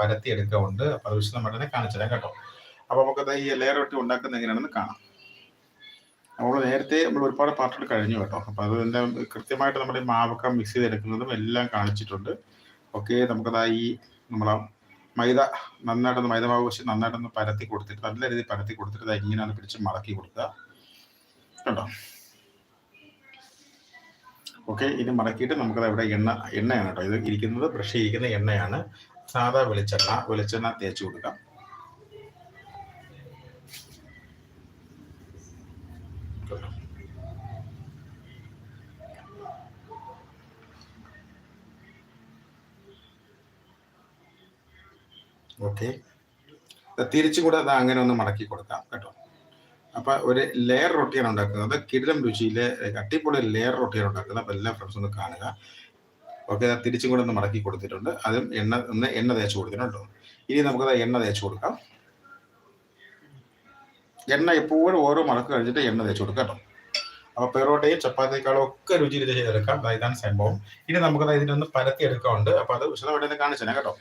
പരത്തി എടുക്കുന്നുണ്ട് അപ്പൊ അത് വിശദമായിട്ട് തന്നെ കാണിച്ചു തരാം കേട്ടോ. അപ്പൊ നമുക്ക് ഈ ലെയർ റൊട്ടി ഉണ്ടാക്കുന്ന എങ്ങനെയാണെന്ന് കാണാം. നമ്മൾ നേരത്തെ നമ്മൾ ഒരുപാട് പാർട്ടുകൾ കഴിഞ്ഞു കേട്ടോ. അപ്പൊ അതിന്റെ കൃത്യമായിട്ട് നമ്മൾ ഈ മാവൊക്കെ മിക്സ് ചെയ്തെടുക്കുന്നതും എല്ലാം കാണിച്ചിട്ടുണ്ട്. ഓക്കെ നമുക്കതാ ഈ നമ്മളെ മൈദ നന്നായിട്ടൊന്ന് മൈദ മാവ് വെച്ച് നന്നായിട്ടൊന്ന് പരത്തി കൊടുത്തിട്ട് നല്ല രീതിയിൽ പരത്തി കൊടുത്തിട്ട് ഇങ്ങനെയാണ് പിടിച്ച് മടക്കി കൊടുക്കുക. കേട്ടോ ഓക്കെ ഇനി മടക്കിയിട്ട് നമുക്കത് ഇവിടെ എണ്ണ എണ്ണയാണ് കേട്ടോ. ഇത് ഇരിക്കുന്നത് ബ്രഷ് ഇരിക്കുന്ന എണ്ണയാണ്. സാധാ വെളിച്ചെണ്ണ വെളിച്ചെണ്ണ തേച്ച് കൊടുക്കാം. ഓക്കെ. തിരിച്ചും കൂടെ അത് അങ്ങനെ ഒന്ന് മടക്കി കൊടുക്കാം കേട്ടോ. അപ്പൊ ഒരു ലെയർ റൊട്ടിയാണ് ഉണ്ടാക്കുന്നത് കിടിലം രുചിയിലെ അട്ടിപ്പൊളി ലെയർ റൊട്ടിയാണ് ഉണ്ടാക്കുന്നത് അപ്പൊ എല്ലാ ഫ്രണ്ട്സ് ഒന്ന് കാണുക. ഓക്കെ തിരിച്ചും കൂടെ ഒന്ന് മടക്കി കൊടുത്തിട്ടുണ്ട്. അതും എണ്ണ ഒന്ന് എണ്ണ തേച്ച് കൊടുത്തിട്ടുണ്ട്. ഇനി നമുക്കത് എണ്ണ തേച്ച് കൊടുക്കാം. എണ്ണ എപ്പോഴും ഓരോ മടക്ക് കഴിഞ്ഞിട്ട് എണ്ണ തേച്ച് കൊടുക്കാം കേട്ടോ. അപ്പൊ പെറോട്ടയും ചപ്പാത്തിയേക്കാളും ഒക്കെ രുചിയിൽ രുചി ചെയ്തെടുക്കാം. ഇതാണ് സംഭവം. ഇനി നമുക്കത് ഇതിനൊന്ന് പരത്തി എടുക്കാറുണ്ട് അപ്പൊ അത് വിശദമായിട്ട് കാണിച്ചു തരാം കേട്ടോ.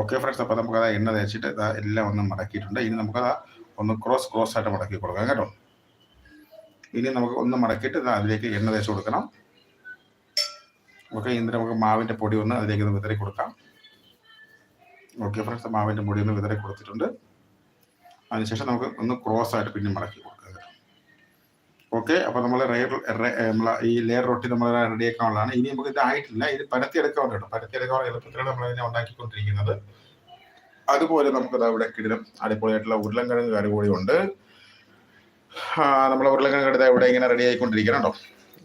ഓക്കെ ഫ്രണ്ട്സ് അപ്പോൾ നമുക്കത് എണ്ണ തേച്ചിട്ട് എല്ലാം ഒന്ന് മടക്കിയിട്ടുണ്ട്. ഇനി നമുക്കത് ഒന്ന് ക്രോസ് ക്രോസ് ആയിട്ട് മടക്കി കൊടുക്കാം കേട്ടോ. ഇനി നമുക്ക് ഒന്ന് മടക്കിയിട്ട് അതിലേക്ക് എണ്ണ തേച്ച് കൊടുക്കണം. ഓക്കെ ഇന്ന് നമുക്ക് മാവിന്റെ പൊടി ഒന്ന് അതിലേക്ക് ഒന്ന് വിതറി കൊടുക്കാം. ഓക്കെ ഫ്രണ്ട്സ് മാവിന്റെ പൊടി ഒന്ന് വിതറി കൊടുത്തിട്ടുണ്ട്. അതിനുശേഷം നമുക്ക് ഒന്ന് ക്രോസ് ആയിട്ട് പിന്നെ മടക്കി കൊടുക്കാം ഓക്കെ അപ്പോൾ നമ്മൾ റെയർ നമ്മളെ ഈ ലെയർ റൊട്ടി നമ്മൾ റെഡിയാക്കാനുള്ളതാണ് ഇനി നമുക്ക് ഇത് ആയിട്ടില്ല. ഇത് പരത്തിയെടുക്കാറുണ്ട് കേട്ടോ. പരത്തിയെടുക്കാനുള്ള എളുപ്പത്തിലാണ് നമ്മൾ ഇതിനെ ഉണ്ടാക്കിക്കൊണ്ടിരിക്കുന്നത്. അതുപോലെ നമുക്കത് അവിടെ കിടിലം അടിപൊളിയായിട്ടുള്ള ഉരുളൻകിഴങ്ങ് കറി കൂടി ഉണ്ട്. നമ്മളെ ഉരുളക്കിഴങ്ങ് എടുത്ത ഇവിടെ ഇങ്ങനെ റെഡി ആയിക്കൊണ്ടിരിക്കണം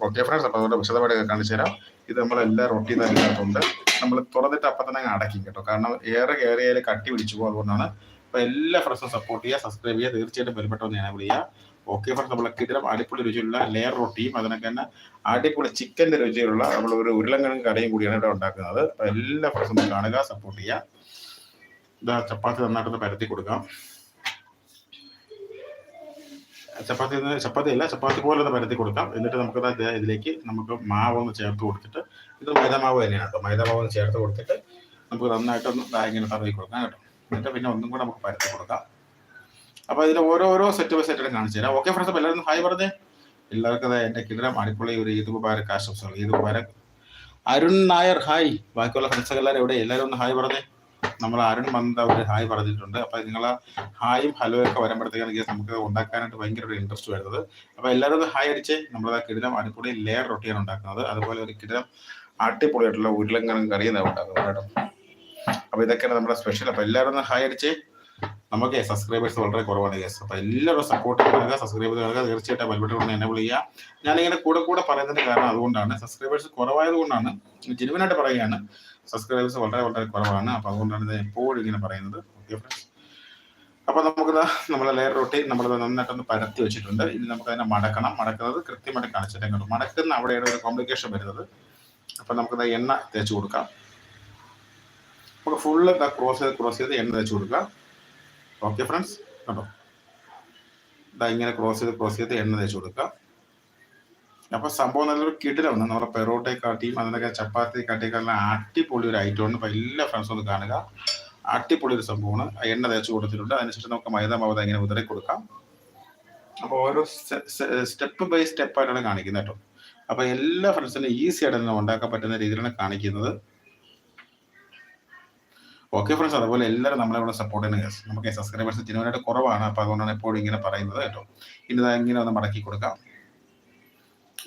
ഓക്കെ ഫ്രണ്ട്സ് അപ്പോൾ അതുകൊണ്ട് വിശദമായിട്ട് കാണിച്ചു തരാം. ഇത് നമ്മളെല്ലാം റൊട്ടി നൽകിയിട്ടുണ്ട് നമ്മൾ തുറന്നിട്ട് അപ്പം തന്നെ അടക്കി കേട്ടോ. കാരണം ഏറെ കയറിയാൽ കട്ടി പിടിച്ചു പോകും അതുകൊണ്ടാണ്. അപ്പോൾ എല്ലാ ഫ്രണ്ട്സും സപ്പോർട്ട് ചെയ്യുക സബ്സ്ക്രൈബ് ചെയ്യുക തീർച്ചയായിട്ടും ബലപ്പെട്ടവന്ന് ഞാൻ വിളിക്കുക ഓക്കെ ഫ്രണ്ട്സ് നമ്മൾ കിതിരം അടിപൊളി രുചിയുള്ള ലെയർ റൊട്ടിയും അതിനൊക്കെ തന്നെ അടിപൊളി ചിക്കന്റെ രുചിയുള്ള നമ്മൾ ഒരു ഉരുളൻകിഴങ്ങ് കടയും കൂടിയാണ് ഇവിടെ ഉണ്ടാക്കുന്നത്. അപ്പോൾ എല്ലാ ഫ്രണ്ട്സും കാണുക സപ്പോർട്ട് ചെയ്യുക. ഇതാ ചപ്പാത്തി നന്നായിട്ടൊന്ന് പരത്തി കൊടുക്കാം. ചപ്പാത്തി ചപ്പാത്തി അല്ല ചപ്പാത്തി പോലെ ഒന്ന് പരത്തി കൊടുക്കാം. എന്നിട്ട് നമുക്ക് ഇതിലേക്ക് നമുക്ക് മാവ് ഒന്ന് ചേർത്ത് കൊടുത്തിട്ട് ഇത് മൈദ മാവ് തന്നെയാണ് കേട്ടോ. മൈദ മാവ് ഒന്ന് ചേർത്ത് കൊടുത്തിട്ട് നമുക്ക് നന്നായിട്ടൊന്ന് ഇങ്ങനെ തറവി കൊടുക്കാം കേട്ടോ. എന്നിട്ട് പിന്നെ ഒന്നും കൂടെ നമുക്ക് പരത്തി കൊടുക്കാം. അപ്പോൾ ഇതിൽ ഓരോരോ സെറ്റ് ബൈ സെറ്റായിട്ട് കാണിച്ചു തരാം. ഓക്കെ ഫ്രണ്ട്സ് അപ്പോൾ എല്ലാവരും ഹായ് പറഞ്ഞേ. എല്ലാവർക്കും എന്റെ കിടരം അടിപൊളി ഒരു ഈദ് മുബാരക് ആശംസകൾ. ഈദ് മുബാരക്. അരുൺ നായർ ഹായ്. ബാക്കിയുള്ള ഫ്രണ്ട്സ് എല്ലാവരും എവിടെ? എല്ലാവരും ഒന്ന് ഹായ് പറഞ്ഞേ. നമ്മൾ അരുൺ മന്ദ ഒരു ഹായ് പറഞ്ഞിട്ടുണ്ട്. അപ്പോൾ നിങ്ങൾ ഹായും ഹലോ ഒക്കെ വരുമ്പോഴത്തേക്കാണ് നമുക്ക് ഉണ്ടാക്കാനായിട്ട് ഭയങ്കര ഒരു ഇൻട്രസ്റ്റ് വരുന്നത്. അപ്പോൾ എല്ലാവരും ഹായ് അടിച്ച് നമ്മളത് കിടിലം അടിപൊളി ലെയർ റൊട്ടിയാണ് ഉണ്ടാക്കുന്നത്. അതുപോലെ ഒരു കിടിലം അടിപൊളിയായിട്ടുള്ള ഉരുളങ്കണം കറിയാണ് ഉണ്ടാക്കുന്നത് അപ്പോൾ ഇതൊക്കെയാണ് നമ്മുടെ സ്പെഷ്യൽ അപ്പോൾ എല്ലാവരും ഹായ് അടിച്ചേ നമുക്ക് സബ്സ്ക്രൈബേഴ്സ് വളരെ കുറവാണ് കേസ് അപ്പോൾ എല്ലാവരും സപ്പോർട്ട് ചെയ്യുക സബ്സ്ക്രൈബ് ചെയ്യുക തീർച്ചയായിട്ടും ബെൽബട്ടൺ കൊണ്ട് എനേബിൾ ചെയ്യുക. ഞാനിങ്ങനെ കൂടെ കൂടെ പറയുന്നതിന്റെ കാരണം അതുകൊണ്ടാണ്. സബ്സ്ക്രൈബേഴ്സ് കുറവായതുകൊണ്ടാണ് ജെനുവിനായിട്ട് പറയുകയാണ്. സബ്സ്ക്രൈബേഴ്സ് വളരെ വളരെ കുറവാണ്. അപ്പോൾ അതുകൊണ്ടാണ് ഇത് എപ്പോഴും ഇങ്ങനെ പറയുന്നത്. ഓക്കെ ഫ്രണ്ട്സ് അപ്പോൾ നമുക്ക് നമ്മളെ ലെയർ റൊട്ടി നമ്മൾ നന്നായിട്ടൊന്ന് പരത്തി വെച്ചിട്ടുണ്ട്. ഇനി നമുക്ക് അതിനെ മടക്കണം. മടക്കുന്നത് കൃത്യമായിട്ട് കാണിച്ചിട്ടേ കണ്ടു മടക്കുന്ന അവിടെയാണ് ഒരു കോംപ്ലിക്കേഷൻ വരുന്നത്. അപ്പോൾ നമുക്ക് എണ്ണ തേച്ച് കൊടുക്കാം. നമുക്ക് ഫുള്ള് ക്രോസ് ചെയ്ത് ക്രോസ് ചെയ്ത് എണ്ണ തേച്ച് കൊടുക്കാം. ഓക്കെ ഫ്രണ്ട്സ് കണ്ടോ? ഇതാ ഇങ്ങനെ ക്രോസ് ചെയ്ത് ക്രോസ് ചെയ്ത് എണ്ണ തേച്ച് കൊടുക്കുക. അപ്പൊ സംഭവം നല്ലൊരു കിടിലാണ് നമ്മുടെ പെറോട്ടയെ കാട്ടിയും അതിനൊക്കെ ചപ്പാത്തി കാട്ടിയൊക്കെ അടിപൊളി ഒരു ഐറ്റമാണ് അപ്പൊ എല്ലാ ഫ്രണ്ട്സും ഒന്ന് കാണുക. അടിപൊളി ഒരു സംഭവമാണ്. എണ്ണ തേച്ച് കൊടുത്തിട്ടുണ്ട്. അതിനുശേഷം നമുക്ക് മൈദ മാവത ഇങ്ങനെ ഉതറി കൊടുക്കാം. അപ്പോൾ ഓരോ സ്റ്റെപ്പ് ബൈ സ്റ്റെപ്പ് ആയിട്ടാണ് കാണിക്കുന്നത് കേട്ടോ. അപ്പൊ എല്ലാ ഫ്രണ്ട്സിനും ഈസി ആയിട്ട് തന്നെ ഉണ്ടാക്കാൻ പറ്റുന്ന രീതിയിലാണ് കാണിക്കുന്നത്. ഓക്കെ ഫ്രണ്ട്സ് അതുപോലെ എല്ലാവരും നമ്മളെ ഇവിടെ സപ്പോർട്ട് ചെയ്യുന്ന കേസ് നമുക്ക് സബ്സ്ക്രൈബേഴ്സ് ജനുവനായിട്ട് കുറവാണ്. അപ്പോൾ അതുകൊണ്ടാണ് എപ്പോഴും ഇങ്ങനെ പറയുന്നത് കേട്ടോ. ഇനി ഇങ്ങനെ ഒന്ന് മടക്കി കൊടുക്കാം.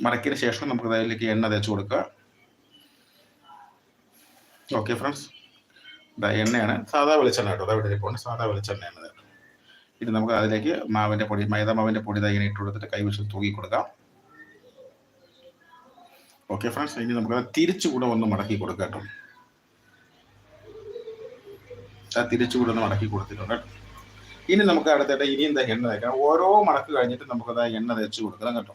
മടക്കിയതിന് ശേഷം നമുക്ക് അതിലേക്ക് എണ്ണ തേച്ച് കൊടുക്കുക. ഓക്കെ ഫ്രണ്ട്സ് എണ്ണയാണ്. സാധാ വെളിച്ചെണ്ണ കേട്ടോ. അതാ ഇവിടെ പോകുന്നത് സാധാ വെളിച്ചെണ്ണയാണ്. ഇനി നമുക്ക് അതിലേക്ക് മാവിന്റെ പൊടി മൈദ മാവിന്റെ പൊടി ഇതാ ഇങ്ങനെ ഇട്ട് കൊടുത്തിട്ട് കൈവശം തൂക്കി കൊടുക്കാം. ഓക്കെ ഫ്രണ്ട്സ് ഇനി നമുക്ക് തിരിച്ചു കൂടെ ഒന്ന് മടക്കി കൊടുക്കാം കേട്ടോ. തിരിച്ചു കൂടെ ഒന്ന് മടക്കി കൊടുത്തിട്ടുണ്ട്. ഇനി നമുക്ക് അടുത്തായിട്ട് ഇനി എന്താ എണ്ണ തേക്കണം ഓരോ മടക്ക് കഴിഞ്ഞിട്ട് നമുക്കത് എണ്ണ തേച്ച് കൊടുക്കണം കേട്ടോ.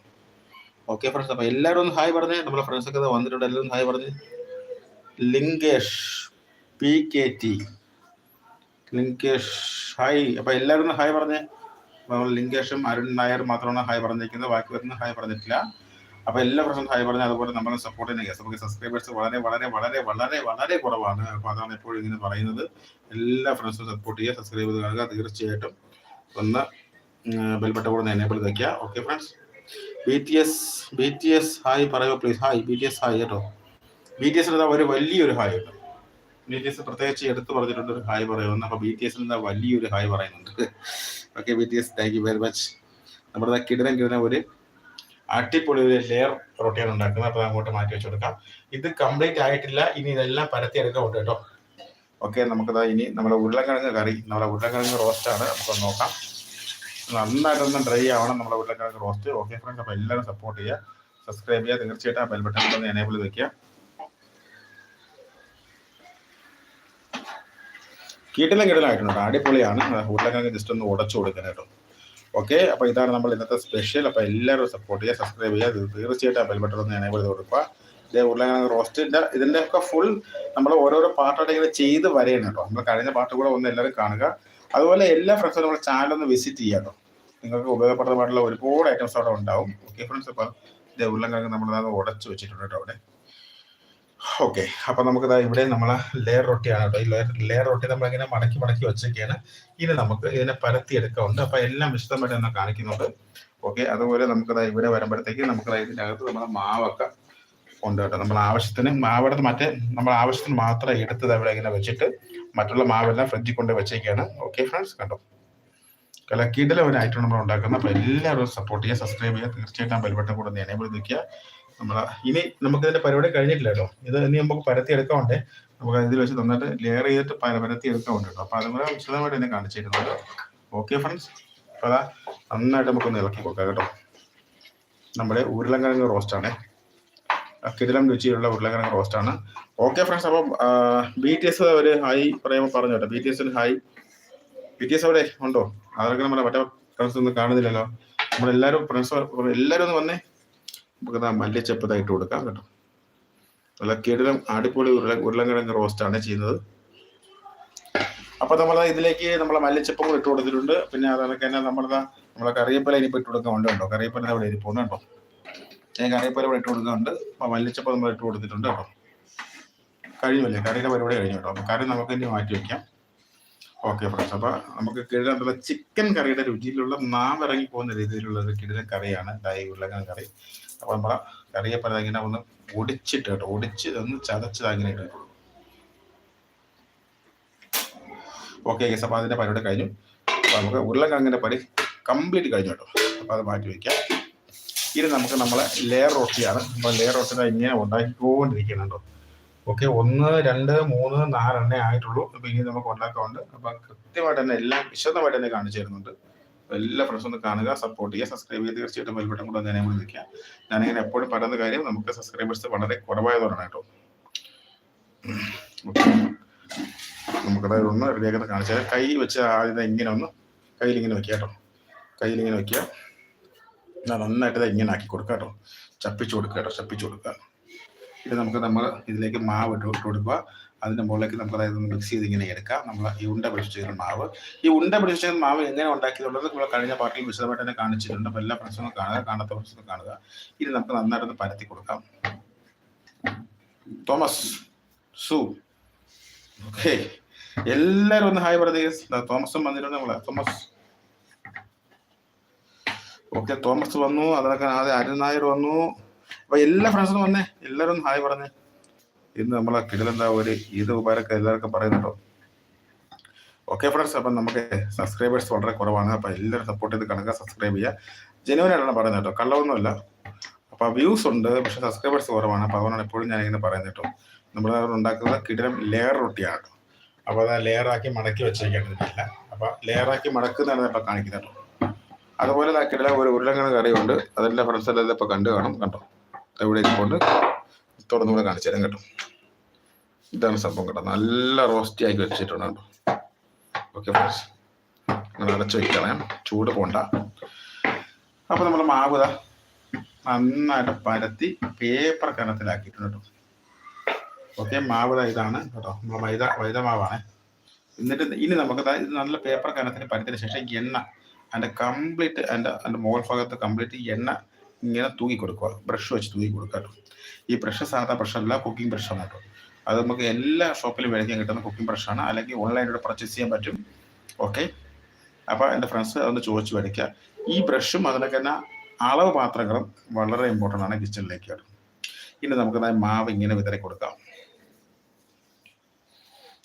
ഓക്കെ ഫ്രണ്ട്സ് അപ്പൊ എല്ലാവരും ഒന്ന് ഹായ് പറഞ്ഞേ നമ്മളെ ഫ്രണ്ട്സ് ഒക്കെ വന്നിട്ടുണ്ട് എല്ലാവരും ഹായ് പറഞ്ഞ്. Lingesh P K T Lingesh hi അപ്പൊ എല്ലാവരും ഹായ് പറഞ്ഞേ. ലിങ്കേഷും അരുൺ നായർ മാത്രമാണ് ഹായ് പറഞ്ഞിരിക്കുന്നത്. ബാക്കി വരുന്ന ഹായ് പറഞ്ഞിട്ടില്ല. അപ്പോൾ എല്ലാ പ്രശ്നം ഹായ് പറഞ്ഞ അതുപോലെ നമ്മളെ സപ്പോർട്ട് ചെയ്യുന്ന കേസ് നമുക്ക് സബ്സ്ക്രൈബേഴ്സ് വളരെ വളരെ വളരെ വളരെ വളരെ കുറവാണ്. അപ്പോൾ അതാണ് എപ്പോഴും ഇങ്ങനെ പറയുന്നത്. എല്ലാ ഫ്രണ്ട്സും സപ്പോർട്ട് ചെയ്യുക സബ്സ്ക്രൈബ് ചെയ്ത് കാണുക തീർച്ചയായിട്ടും. ഒന്ന് ബെൽബട്ട കൂടെ എനേബിൾ വയ്ക്കുക okay friends B T S B T S hi പറയുക please hi B T S hi കേട്ടോ. ബി ടി എസിന് ഒരു വലിയൊരു ഹായ് കേട്ടോ ബി ടി എസ് പ്രത്യേകിച്ച് എടുത്തു പറഞ്ഞിട്ടുണ്ട് ഒരു ഹായ് പറയുമെന്ന്. അപ്പോൾ ബി ടി എസിന് വലിയൊരു ഹായ് പറയുന്നുണ്ട്. Okay B T S thank you very much നമ്മുടെ കിടനം കിടന ഒരു അടിപൊളി ഒരു ലെയർ റൊട്ടിയാണ് ഉണ്ടാക്കുന്നത്. അപ്പോൾ അങ്ങോട്ട് മാറ്റി വെച്ച് കൊടുക്കാം ഇത് കംപ്ലീറ്റ് ആയിട്ടില്ല. ഇനി ഇതെല്ലാം പരത്തി എടുക്കാം കേട്ടോ. ഓക്കെ നമുക്കതാ ഇനി നമ്മുടെ ഉരുളക്കിഴങ്ങ് കറി. നമ്മുടെ ഉരുളക്കിഴങ്ങ് റോസ്റ്റാണ് നമുക്ക് നോക്കാം. നന്നായിട്ടൊന്ന് ഡ്രൈ ആവണം നമ്മുടെ ഉരുളക്കിഴങ്ങ് റോസ്റ്റ് ഓക്കെ ഫ്രണ്ട്സ് അപ്പോൾ എല്ലാവരും സപ്പോർട്ട് ചെയ്യുക. സബ്സ്ക്രൈബ് ചെയ്യുക. തീർച്ചയായിട്ടും ആ ബെൽ ബട്ടൺ ഒന്ന് എനേബിൾ വെക്കുക. കീട്ടിലും കീട്ടിലായിട്ടുണ്ട് അടിപൊളിയാണ്. ഉരുളക്കിഴങ്ങ് ജസ്റ്റ് ഒന്ന് ഉടച്ചു കൊടുക്കണം കേട്ടോ. ഓക്കെ അപ്പോൾ ഇതാണ് നമ്മൾ ഇന്നത്തെ സ്പെഷ്യൽ അപ്പോൾ എല്ലാവരും സപ്പോർട്ട് ചെയ്യുക സബ്സ്ക്രൈബ് ചെയ്യുക. തീർച്ചയായിട്ടും ബെൽ ബട്ടൺ ഒന്ന് എനേബിൾ ചെയ്ത് കൊടുക്കുക. ഇതേ ഉരുളക്കിഴങ്ങ് റോസ്റ്റിന്റെ ഇതിന്റെ ഒക്കെ ഫുൾ നമ്മൾ ഓരോരോ പാർട്ടായിട്ട് ഇങ്ങനെ ചെയ്ത് വരെയാണ് കേട്ടോ. നമ്മൾ കഴിഞ്ഞ പാട്ട് കൂടെ ഒന്ന് എല്ലാവരും കാണുക. അതുപോലെ എല്ലാ ഫ്രണ്ട്സും നമ്മുടെ ചാനൽ ഒന്ന് വിസിറ്റ് ചെയ്യാം കേട്ടോ. നിങ്ങൾക്ക് ഉപയോഗപ്രദമായിട്ടുള്ള ഒരുപാട് ഐറ്റംസ് അവിടെ ഉണ്ടാവും. ഓക്കെ ഫ്രണ്ട്സ് അപ്പോൾ ഇതേ ഉരുളക്കിഴങ്ങ് നമ്മൾ ഉടച്ചു വെച്ചിട്ടുണ്ട് കേട്ടോ അവിടെ. ഓക്കെ അപ്പൊ നമുക്ക് ഇവിടെ നമ്മൾ ലെയർ റൊട്ടിയാണ് കേട്ടോ. ഈ ലെയർ റൊട്ടി നമ്മൾ ഇങ്ങനെ മടക്കി മടക്കി വെച്ചൊക്കെയാണ് ഇനി നമുക്ക് ഇതിനെ പരത്തി എടുക്കാറുണ്ട് അപ്പൊ എല്ലാം വിശദമായിട്ട് തന്നെ കാണിക്കുന്നുണ്ട്. ഓക്കെ അതുപോലെ നമുക്ക് ഇവിടെ വരുമ്പോഴത്തേക്ക് നമുക്ക് ഇതിന്റെ അകത്ത് നമ്മുടെ മാവൊക്കെ ഉണ്ട് കേട്ടോ. നമ്മൾ ആവശ്യത്തിന് മാവിടെ മറ്റേ നമ്മൾ ആവശ്യത്തിന് മാത്രം എടുത്തത് അവിടെ ഇങ്ങനെ വെച്ചിട്ട് മറ്റുള്ള മാവെല്ലാം ഫ്രിഡ്ജിൽ കൊണ്ട് വെച്ചേക്കാണ്. ഓക്കെ ഫ്രണ്ട്സ് കണ്ടോ? കലക്കീടിലെ ഒരു ഐറ്റം നമ്മൾ ഉണ്ടാക്കുന്നത്. അപ്പൊ എല്ലാവരും സപ്പോർട്ട് ചെയ്യുക സബ്സ്ക്രൈബ് ചെയ്യുക. തീർച്ചയായിട്ടും ബെൽബട്ടൺ കൂടെ എനേബിൾ നിൽക്കുക നമ്മളെ ഇനി നമുക്ക് ഇതിന്റെ പരിപാടി കഴിഞ്ഞിട്ടില്ല കേട്ടോ ഇത് ഇനി നമുക്ക് പരത്തി എടുക്കാറുണ്ട് നമുക്ക് ഇതിൽ വെച്ച് നന്നായിട്ട് ലെയർ ചെയ്തിട്ട് പരത്തി എടുക്കാറുണ്ട് കേട്ടോ. അപ്പൊ അതുപോലെ വിശദമായിട്ട് എന്നെ കാണിച്ചിരുന്നുണ്ട് ഓക്കെ ഫ്രണ്ട്സ് അപ്പൊ അതാ നന്നായിട്ട് നമുക്കൊന്ന് ഇളക്കി കൊടുക്കാം കേട്ടോ. നമ്മുടെ ഉരുളക്കിഴങ്ങ് റോസ്റ്റാണ് കിടിലം രുചിയുള്ള ഉരുളക്കിഴങ്ങ് റോസ്റ്റാണ് ഓക്കെ ഫ്രണ്ട്സ് അപ്പം ബി ടി എസ് ഒരു ഹായ് പറയുമ്പോൾ പറഞ്ഞു കേട്ടോ. ബി ടി എസിന് ഹായ് ബി ടി എസ് അവിടെ ഉണ്ടോ? അതൊക്കെ നമ്മുടെ മറ്റേ ഫ്രണ്ട്സ് ഒന്നും കാണുന്നില്ലല്ലോ? നമ്മളെല്ലാവരും ഫ്രണ്ട്സ് എല്ലാവരും ഒന്ന് വന്നേ. നമുക്ക് മല്ലിച്ചപ്പ് ഇട്ട് കൊടുക്കാം കേട്ടോ. നല്ല കിടിലം അടിപൊളി ഉരുള ഉരുളങ്കിഴങ്ങ് റോസ്റ്റാണ് ചെയ്യുന്നത്. അപ്പൊ നമ്മൾ ഇതിലേക്ക് നമ്മൾ മല്ലിച്ചപ്പം കൂടെ ഇട്ട് കൊടുത്തിട്ടുണ്ട്. പിന്നെ അതൊക്കെ തന്നെ നമ്മളത് നമ്മളെ കറിയപ്പല ഇനിയിപ്പോൾ ഇട്ട് കൊടുക്കാൻ ഉണ്ടോ കറിയപ്പല അവിടെ ഇരിപ്പുണ്ട് കേട്ടോ. ഞാൻ കറിയപ്പല ഇവിടെ ഇട്ട് കൊടുക്കുന്നുണ്ട് അപ്പൊ മല്ലിച്ചപ്പ് നമ്മൾ ഇട്ട് കൊടുത്തിട്ടുണ്ട് കേട്ടോ. കഴിയുമല്ലേ കറിയുടെ പരിപാടി കഴിഞ്ഞു കേട്ടോ. അപ്പൊ കറി നമുക്ക് ഇനി മാറ്റി വെക്കാം. Okay friends. അപ്പൊ നമുക്ക് കിഴനുള്ള ചിക്കൻ കറിയുടെ രുചിയിലുള്ള ഇറങ്ങി പോകുന്ന രീതിയിലുള്ള ഒരു കിടിലൻ കറിയാണ് ഡായി ഉരുളക്കിഴങ്ങ് കറി. അപ്പൊ നമ്മളെ കറിയപ്പല ഇങ്ങനെ ഒന്ന് ഒടിച്ചിട്ട് കേട്ടോ. ഒടിച്ച് ഒന്ന് ചതച്ചത് അങ്ങനെ ഓക്കെ ഗസ് അപ്പൊ അതിന്റെ പരിപാടി കഴിഞ്ഞു. അപ്പൊ നമുക്ക് ഉരുളക്കിഴങ്ങിന്റെ പരി കംപ്ലീറ്റ് കഴിഞ്ഞു കേട്ടോ. അപ്പൊ അത് മാറ്റി വെക്കാം. ഇനി നമുക്ക് നമ്മളെ ലെയർ റോട്ടിയാണ് അപ്പൊ ലെയർ റൊട്ടി ഇങ്ങനെ ഉണ്ടാക്കിക്കൊണ്ടിരിക്കുന്നുണ്ടോ ഓക്കെ ഒന്ന് രണ്ട് മൂന്ന് നാലെണ്ണേ ആയിട്ടുള്ളൂ. അപ്പൊ ഇനി നമുക്ക് ഉണ്ടാക്കാറുണ്ട്. അപ്പൊ കൃത്യമായിട്ട് തന്നെ എല്ലാം വിശദമായിട്ട് തന്നെ കാണിച്ചു തരുന്നുണ്ട്. എല്ലാ ഫ്രണ്ട്സും ഒന്ന് കാണുക സപ്പോർട്ട് ചെയ്യുക സബ്സ്ക്രൈബ് ചെയ്യുക. തീർച്ചയായിട്ടും ബെൽബട്ടം കൂടെ തന്നെ നമ്മൾ നിൽക്കുക ഞാനിങ്ങനെ എപ്പോഴും പറയുന്ന കാര്യം നമുക്ക് സബ്സ്ക്രൈബേഴ്സ് വളരെ കുറവായതുകൊണ്ടാണ് കേട്ടോ. നമുക്കത് ഒന്ന് റെഡിയാക്കുന്ന കാണിച്ചാൽ കൈ വെച്ച് ആദ്യം ഇങ്ങനെ ഒന്ന് കയ്യിൽ ഇങ്ങനെ വെക്കുക കേട്ടോ. കയ്യിൽ ഇങ്ങനെ വെക്കുക നന്നായിട്ട് ഇങ്ങനെ ആക്കി കൊടുക്കുക കേട്ടോ. ചപ്പിച്ചു കൊടുക്കുക കേട്ടോ. ചപ്പിച്ചു കൊടുക്കുക. ഇത് നമുക്ക് നമ്മൾ ഇതിലേക്ക് മാവ് ഇട്ട് ഇട്ട് കൊടുക്കുക. അതിന്റെ മുകളിലേക്ക് നമുക്ക് അതായത് മിക്സ് ചെയ്ത് ഇങ്ങനെ എടുക്കാം. നമ്മൾ ഈ ഉണ്ട പിടിച്ച് ചെയ്യുന്ന മാവ്. ഈ ഉണ്ട പിടിച്ച് ചെയ്യുന്ന മാവ് എങ്ങനെ ഉണ്ടാക്കിയുള്ളത് നമ്മൾ കഴിഞ്ഞ പാർട്ടിയിൽ വിശദമായിട്ട് തന്നെ കാണിച്ചിട്ടുണ്ട്. അപ്പോൾ എല്ലാ ഫ്രണ്ട്സും കാണുക കാണാത്ത ഫ്രണ്ട്സും കാണുക. ഇനി നമുക്ക് നന്നായിട്ടൊന്ന് പരത്തി കൊടുക്കാം. തോമസ് സു. ഓക്കെ എല്ലാവരും ഒന്ന് ഹായ് പറയുക തോമസും വന്നിട്ടുണ്ട് നമ്മളെ. തോമസ്. ഓക്കെ തോമസ് വന്നു. അതൊക്കെ ആദ്യം അരുൺ വന്നു. അപ്പൊ എല്ലാ ഫ്രണ്ട്സും വന്നേ. എല്ലാവരും ഹായ് പറഞ്ഞേ. ഇന്ന് നമ്മളെ കിടലെന്താ ഒരു ഈദ് ഉപകാരമൊക്കെ എല്ലാവർക്കും പറയുന്നുണ്ടോ? ഓക്കെ ഫ്രണ്ട്സ് അപ്പം നമുക്ക് സബ്സ്ക്രൈബേഴ്സ് വളരെ കുറവാണ്. അപ്പം എല്ലാവരും സപ്പോർട്ട് ചെയ്ത് കണക്ക് സബ്സ്ക്രൈബ് ചെയ്യുക ജനുവനായിട്ടാണ് പറയുന്നത് കേട്ടോ. കള്ളമൊന്നുമല്ല അപ്പോൾ വ്യൂസ് ഉണ്ട് പക്ഷെ സബ്സ്ക്രൈബേഴ്സ് കുറവാണ്. അപ്പോൾ അതുകൊണ്ടാണ് എപ്പോഴും ഞാൻ ഇങ്ങനെ പറയുന്നത് കേട്ടോ. നമ്മൾ ഉണ്ടാക്കുന്ന കിടലം ലെയർ റൊട്ടിയാണ്. കേട്ടോ അപ്പോൾ അത് ലെയറാക്കി മടക്കി വെച്ചേക്കേണ്ടതില്ല അപ്പോൾ ലെയറാക്കി മടക്കുന്നതാണ് ഇപ്പോൾ കാണിക്കുന്നത് കേട്ടോ. അതുപോലെ കിടല ഒരു ഉരുളക്കിഴങ്ങ് കറിയുണ്ട്. അതെല്ലാം ഫ്രണ്ട്സ് എല്ലാം ഇപ്പോൾ കണ്ടു കാണും കണ്ടോ? എവിടെ കൊണ്ട് തുറന്നുകൂടെ കാണിച്ചു തരാം കേട്ടോ. ഇതാണ് സംഭവം കേട്ടോ. നല്ല റോസ്റ്റി ആക്കി വെച്ചിട്ടുണ്ട് കേട്ടോ. ഓക്കെ അങ്ങനെ അടച്ചു വയ്ക്കണം ചൂട് പോണ്ട. അപ്പോൾ നമ്മൾ മാവ് നന്നായിട്ട് പരത്തി പേപ്പർ കനത്തിലാക്കിയിട്ടുണ്ട് കേട്ടോ. ഓക്കെ മാവ് ഇതാണ് കേട്ടോ. നമ്മൾ മൈദ മൈദ മാവാണ്. എന്നിട്ട് ഇനി നമുക്ക് നല്ല പേപ്പർ കനത്തിന് പരത്തിന് ശേഷം എണ്ണ അതിന്റെ കംപ്ലീറ്റ് അതിന്റെ അതിന്റെ മോൾ ഭാഗത്ത് കംപ്ലീറ്റ് എണ്ണ ഇങ്ങനെ തൂക്കി കൊടുക്കുക. ബ്രഷ് വെച്ച് തൂക്കി കൊടുക്കുക കേട്ടോ. ഈ ബ്രഷ് സാധാ ബ്രഷല്ല കുക്കിംഗ് ബ്രഷാണ് കേട്ടോ. അത് നമുക്ക് എല്ലാ ഷോപ്പിലും മേടിക്കാൻ കിട്ടുന്ന കുക്കിംഗ് ബ്രഷാണ് അല്ലെങ്കിൽ ഓൺലൈനിലൂടെ പർച്ചേസ് ചെയ്യാൻ പറ്റും. ഓക്കെ അപ്പോൾ എന്റെ ഫ്രണ്ട്സ് അതൊന്ന് ചോദിച്ചു മേടിക്കുക ഈ ബ്രഷും അതിനൊക്കെ തന്നെ അളവ് പാത്രങ്ങളും വളരെ ഇമ്പോർട്ടന്റ് ആണ് കിച്ചണിലേക്ക് ഇനി നമുക്ക് മാവ് ഇങ്ങനെ വിതറി കൊടുക്കാം.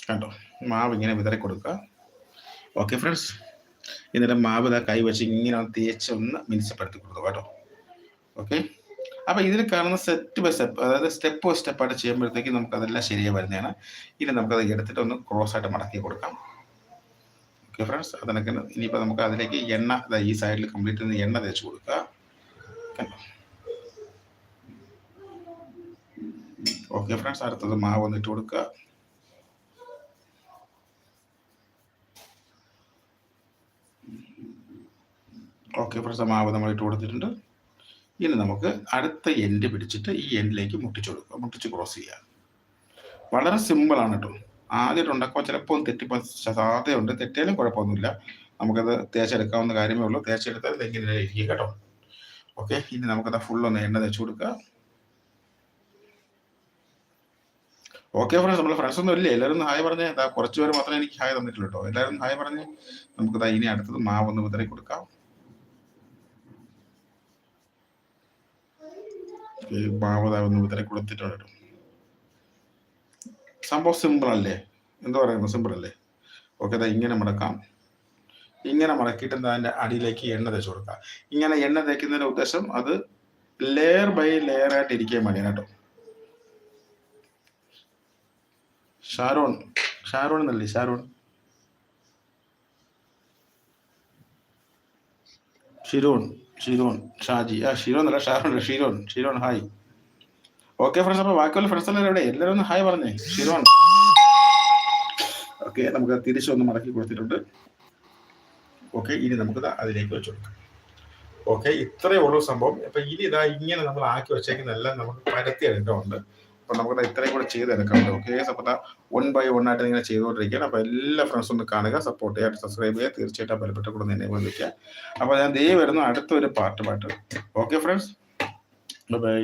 കണ്ടോ? മാവ് ഇങ്ങനെ വിതറി കൊടുക്കുക. ഓക്കെ ഫ്രണ്ട്സ് എന്നിട്ട് മാവ് ഇതാ കൈ വെച്ച് ഇങ്ങനെ തേച്ച് ഒന്ന് മിനുസപ്പെടുത്തി കൊടുക്കുക കേട്ടോ. ഓക്കെ അപ്പൊ ഇതിൽ കാണുന്ന സെറ്റ് ബൈ സ്റ്റെപ്പ് അതായത് സ്റ്റെപ്പ് ബൈ സ്റ്റെപ്പ് ആയിട്ട് ചെയ്യുമ്പോഴത്തേക്ക് നമുക്ക് അതെല്ലാം ശരിയായി വരുന്നതാണ്. ഇനി നമുക്കത് എടുത്തിട്ട് ഒന്ന് ക്രോസ് ആയിട്ട് മടക്കി കൊടുക്കാം. ഓക്കെ ഫ്രണ്ട്സ് അതിനൊക്കെ ഇനിയിപ്പോൾ നമുക്ക് അതിലേക്ക് എണ്ണ ഈ സൈഡിൽ കംപ്ലീറ്റ് എണ്ണ തേച്ച് കൊടുക്കുക ഓക്കെ ഫ്രണ്ട്സ് അടുത്തത് മാവ് വന്നിട്ട് കൊടുക്കുക ഓക്കെ ഫ്രണ്ട്സ് മാവ് നമ്മൾ ഇട്ട് കൊടുത്തിട്ടുണ്ട്. ഇനി നമുക്ക് അടുത്ത എൻഡ് പിടിച്ചിട്ട് ഈ എൻഡിലേക്ക് മുട്ടിച്ചു കൊടുക്കുക. മുട്ടിച്ച് ക്രോസ് ചെയ്യുക. വളരെ സിമ്പിളാണ് കേട്ടോ ആദ്യമായിട്ട് ഉണ്ടാക്കുമ്പോൾ ചിലപ്പോൾ തെറ്റിപ്പോൾ സാധ്യതയുണ്ട്. തെറ്റിയാലും കുഴപ്പമൊന്നുമില്ല. നമുക്കത് തേച്ചെടുക്കാവുന്ന കാര്യമേ ഉള്ളൂ. തേച്ചെടുത്താൽ ഇതെങ്ങനെ ഇരിക്കുക കേട്ടോ. ഓക്കെ ഇനി നമുക്കത് ഫുൾ ഒന്ന് എണ്ണ തേച്ച് കൊടുക്കുക. ഓക്കെ ഫ്രണ്ട്സ് നമ്മൾ ഫ്രണ്ട്സ് ഒന്നും ഇല്ലേ? എല്ലാവരും ഹായ് പറഞ്ഞേ. കുറച്ച് പേര് മാത്രമേ എനിക്ക് ഹായ് തന്നിട്ടുള്ളൂ കേട്ടോ എല്ലാവരും ഹായ് പറഞ്ഞ്. നമുക്കിതാ ഇനി അടുത്തത് മാവ് ഒന്ന് വിതറി കൊടുക്കാം. ദാ ഒന്ന് കൊടുത്തിട്ടുണ്ട് സംഭവം സിമ്പിൾ അല്ലേ? എന്താ പറയുന്നത്? സിമ്പിൾ അല്ലേ? ഓക്കെ അതാ ഇങ്ങനെ മടക്കാം. ഇങ്ങനെ മടക്കിയിട്ട് എന്താ അതിന്റെ അടിയിലേക്ക് എണ്ണ തേച്ച് കൊടുക്കുക ഇങ്ങനെ എണ്ണ തേക്കുന്നതിന്റെ ഉദ്ദേശം അത് ലെയർ ബൈ ലെയർ ആയിട്ട് ഇരിക്കാൻ വേണ്ടിയാണ് കേട്ടോ. ഷാരോൺ ഷാരോൺ എന്നല്ലേ? ഷാരോൺ. ഷിരോൺ. ഷിരോൺ ഷാജി. ആ ഷിരോൺ അല്ല Sharon Shiron. Shiron hi. Okay friends അപ്പോൾ ബാക്കിയുള്ള ഫ്രണ്ട്സ് എല്ലാവരും എവിടെ എല്ലാവരും ഹായ് പറഞ്ഞേ. ഷിരോൺ. ഓക്കെ നമുക്ക് തിരിച്ചു ഒന്ന് മടക്കി കൊടുത്തിട്ടുണ്ട്. ഓക്കെ ഇനി നമുക്ക് അതിലേക്ക് വെച്ചു കൊടുക്കാം. ഓക്കെ ഇത്രയേ ഉള്ളൂ സംഭവം. അപ്പൊ ഇനി ഇതാ ഇങ്ങനെ നമ്മൾ ആക്കി വെച്ചേക്കുന്നതെല്ലാം നമുക്ക് പരത്തി എടുക്കാറുണ്ട് അപ്പൊ നമുക്ക് ഇത്രയും കൂടെ ചെയ്തെടുക്കാം ഓക്കെ അപ്പൊ വൺ ബൈ വൺ ആയിട്ട് ഇങ്ങനെ ചെയ്തുകൊണ്ടിരിക്കുകയാണ്. അപ്പൊ എല്ലാ ഫ്രണ്ട്സും ഒന്ന് കാണുക സപ്പോർട്ട് ചെയ്യുക സബ്സ്ക്രൈബ് ചെയ്യുക. തീർച്ചയായിട്ടും ബലപ്പെട്ട കൂടെ നിന്നെ വിളിക്കുക അപ്പൊ ഞാൻ ദേ വരുന്ന അടുത്തൊരു പാർട്ടുമായിട്ട് ഓക്കെ ഫ്രണ്ട്സ് ബൈ